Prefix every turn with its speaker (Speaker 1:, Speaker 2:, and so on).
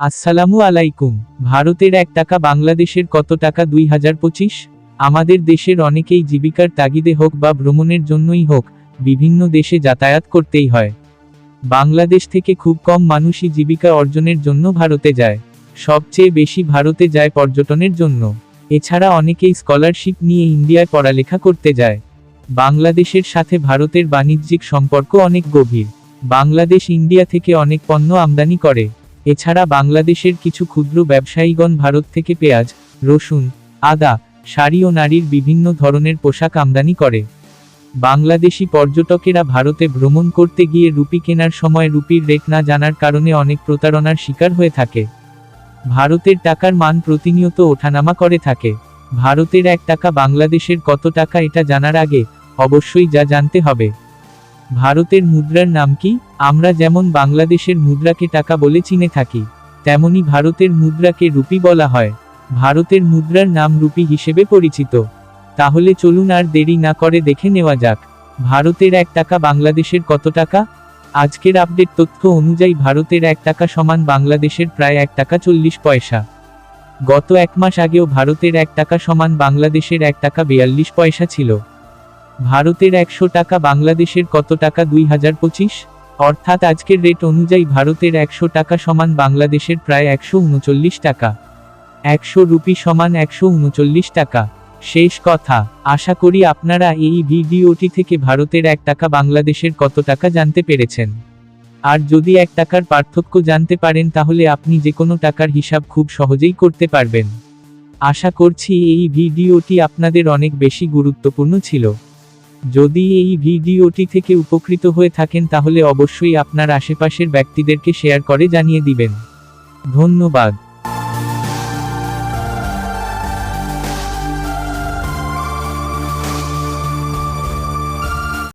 Speaker 1: আসসালামু আলাইকুম। ভারতের এক টাকা, বাংলাদেশের কত টাকা? দুই হাজার পঁচিশ? আমাদের দেশের অনেকেই জীবিকার তাগিদে হোক বা ভ্রমণের জন্যই হোক, বিভিন্ন দেশে যাতায়াত করতেই হয়। বাংলাদেশ থেকে খুব কম মানুষই জীবিকা অর্জনের জন্য ভারতে যায়। সবচেয়ে বেশি ভারতে যায় পর্যটনের জন্য। এছাড়া অনেকেই স্কলারশিপ নিয়ে ইন্ডিয়ায় পড়ালেখা করতে যায়। বাংলাদেশের সাথে ভারতের বাণিজ্যিক সম্পর্ক অনেক গভীর। বাংলাদেশ ইন্ডিয়া থেকে অনেক পণ্য আমদানি করে। এছাড়া বাংলাদেশের কিছু ক্ষুদ্র ব্যবসায়ীগণ ভারত থেকে পেঁয়াজ, রসুন, আদা, শাড়ি ও নারীর বিভিন্ন ধরনের পোশাক আমদানি করে। বাংলাদেশি পর্যটকেরা ভারতে ভ্রমণ করতে গিয়ে রুপি কেনার সময় রুপির রেট না জানার কারণে অনেক প্রতারণার শিকার হয়ে থাকে। ভারতের টাকার মান প্রতিনিয়ত ওঠানামা করে থাকে। ভারতের এক টাকা বাংলাদেশের কত টাকা এটা জানার আগে অবশ্যই যা জানতে হবে। ভারতের মুদ্রার নাম কি? আমরা যেমন বাংলাদেশের মুদ্রাকে টাকা বলে চিনে থাকি, তেমনি ভারতের মুদ্রাকে রুপি বলা হয়। ভারতের মুদ্রার নাম রুপি হিসেবে পরিচিত। তাহলে চলুন আর দেরি না করে দেখে নেওয়া যাক, ভারতের এক টাকা বাংলাদেশের কত টাকা? আজকের আপডেট তথ্য অনুযায়ী ভারতের এক টাকা সমান বাংলাদেশের প্রায় এক টাকা চল্লিশ পয়সা। গত এক মাস আগেও ভারতের এক টাকা সমান বাংলাদেশের এক টাকা বিয়াল্লিশ পয়সা ছিল। ভারতের একশো টাকা, বাংলাদেশের কত টাকা, দুই হাজার পঁচিশ? অর্থাৎ আজকের রেট অনুযায়ী ভারতের একশো টাকা সমান বাংলাদেশের প্রায় একশো উনচল্লিশ টাকা। একশো রুপি সমান একশো উনচল্লিশ টাকা। শেষ কথা, আশা করি আপনারা এই ভিডিওটি থেকে ভারতের এক টাকা, বাংলাদেশের কত টাকা জানতে পেরেছেন। আর যদি এক টাকার পার্থক্য জানতে পারেন, তাহলে আপনি যে কোনো টাকার হিসাব খুব সহজেই করতে পারবেন। আশা করছি এই ভিডিওটি আপনাদের অনেক বেশি গুরুত্বপূর্ণ ছিল। যদি এই ভিডিওটি থেকে উপকৃত হয়ে থাকেন তাহলে অবশ্যই আপনার আশেপাশের ব্যক্তিদেরকে শেয়ার করে জানিয়ে দিবেন। ধন্যবাদ।